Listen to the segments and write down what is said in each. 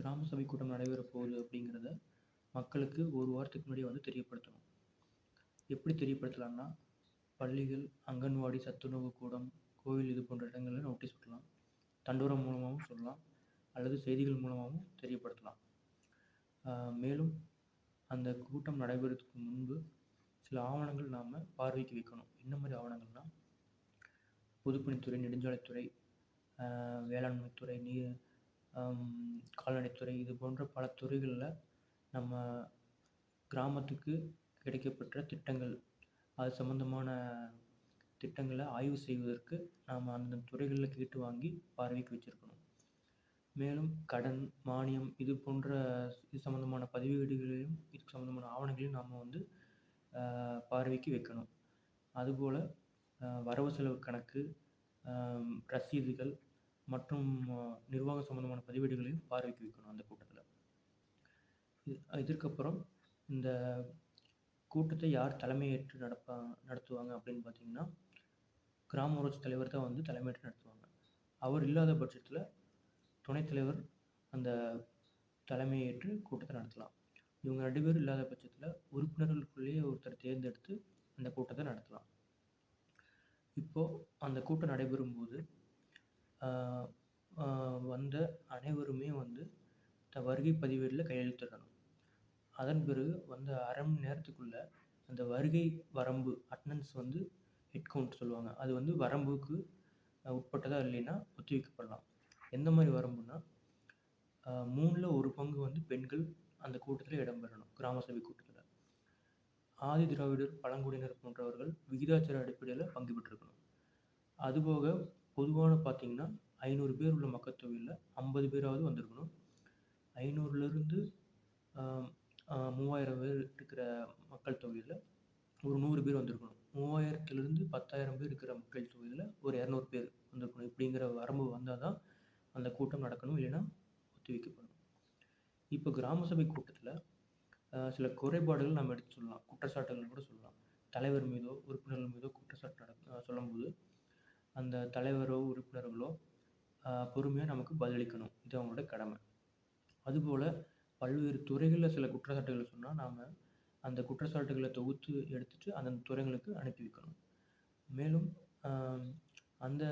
கிராம சபை கூட்டம் நடைபெற போகுது அப்படிங்கிறத மக்களுக்கு ஒரு வாரத்துக்கு முன்னாடியே வந்து தெரியப்படுத்தணும். எப்படி தெரியப்படுத்தலாம்னா பள்ளிகள் அங்கன்வாடி சத்துணவு கூடம் கோவில் இது போன்ற இடங்களில் நோட்டீஸ் விடலாம் தண்டோரம் மூலமாகவும் சொல்லலாம். அல்லது செய்திகள் மூலமாகவும் தெரியப்படுத்தலாம். மேலும் அந்த கூட்டம் நடைபெறதுக்கு முன்பு சில ஆவணங்கள் நாம் பார்வைக்கு வைக்கணும். என்ன மாதிரி ஆவணங்கள்னால் பொதுப்பணித்துறை நெடுஞ்சாலைத்துறை வேளாண்மைத்துறை நீர் கால்நடைத்துறை இது போன்ற பல துறைகளில் நம்ம கிராமத்துக்கு கிடைக்கப்பெற்ற திட்டங்கள். அது சம்மந்தமான திட்டங்களை ஆய்வு செய்வதற்கு நாம் அந்த துறைகளில் கேட்டு வாங்கி பார்வைக்கு வச்சுருக்கணும். மேலும் கடன் மானியம் இது போன்ற இது சம்மந்தமான பதிவேடுகளையும் இது சம்மந்தமான ஆவணங்களையும் நாம் வந்து பார்வைக்கு வைக்கணும். அதுபோல் வரவு செலவு கணக்கு ரசீதுகள் மற்றும் நிர்வாகம் சம்மந்தமான பதிவேடுகளையும் பார்வைக்கு வைக்கணும் அந்த கூட்டத்தில். இதற்கப்புறம் இந்த கூட்டத்தை யார் தலைமையேற்று நடப்பா நடத்துவாங்க அப்படின்னு பார்த்தீங்கன்னா கிராம ஊராட்சி தலைவர் தான் வந்து தலைமையேற்று நடத்துவாங்க. அவர் இல்லாத பட்சத்தில் துணைத்தலைவர் அந்த தலைமையேற்று கூட்டத்தை நடத்தலாம். இவங்க ரெண்டு பேரும் இல்லாத பட்சத்தில் உறுப்பினர்களுக்குள்ளேயே ஒருத்தர் தேர்ந்தெடுத்து அந்த கூட்டத்தை நடத்தலாம். இப்போது அந்த கூட்டம் நடைபெறும்போது வந்த அனைவருமே வந்து த வருகை பதிவேட்டில் கையெழுத்திடணும். அதன் பிறகு வந்த அரை மணி நேரத்துக்குள்ளே அந்த வருகை வரம்பு அட்டனன்ஸ் வந்து ஹெட் கவுண்ட் சொல்லுவாங்க. அது வந்து வரம்புக்கு உட்பட்டதா இல்லைன்னா ஒத்தி வைக்கப்படலாம் எந்த மாதிரி வரம்புனா மூணில் ஒரு பங்கு வந்து பெண்கள் அந்த கூட்டத்தில் இடம்பெறணும் கிராம சபை கூட்டத்தில். ஆதி திராவிடர் பழங்குடியினர் போன்றவர்கள் விகிதாச்சார அடிப்படையில் பங்கு பெற்றிருக்கணும். அதுபோக பொதுவான பார்த்தீங்கன்னா ஐநூறு பேர் உள்ள மக்கள் தொகையில் ஐம்பது பேராவது வந்திருக்கணும். ஐநூறுலேருந்து மூவாயிரம் பேர் இருக்கிற மக்கள் தொகையில் ஒரு நூறு பேர் வந்திருக்கணும். மூவாயிரத்துலேருந்து பத்தாயிரம் பேர் இருக்கிற மக்கள் தொகையில் ஒரு இரநூறு பேர் வந்திருக்கணும். இப்படிங்கிற வரம்பு வந்தால் தான் அந்த கூட்டம் நடக்கணும் இல்லைன்னா ஒத்தி வைக்கப்படும் இப்போ கிராம சபை கூட்டத்தில் சில குறைபாடுகள் நம்ம எடுத்து சொல்லலாம். குற்றச்சாட்டுகள் கூட சொல்லலாம். தலைவர் மீதோ உறுப்பினர்கள் மீதோ குற்றச்சாட்டு அந்த தலைவரோ உறுப்பினர்களோ பொறுமையாக நமக்கு பதிலளிக்கணும். இது அவங்களோட கடமை. அதுபோல் பல்வேறு துறைகளில் சில குற்றச்சாட்டுகளை சொன்னால் நாம் அந்த குற்றச்சாட்டுகளை தொகுத்து எடுத்துகிட்டு அந்தந்த துறைகளுக்கு அனுப்பி வைக்கணும். மேலும் அந்த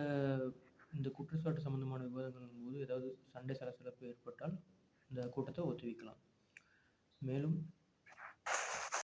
இந்த குற்றச்சாட்டு சம்மந்தமான விவாதங்களின் போது ஏதாவது சண்டை சலசலப்பு ஏற்பட்டால் இந்த கூட்டத்தை ஒத்தி வைக்கலாம் மேலும்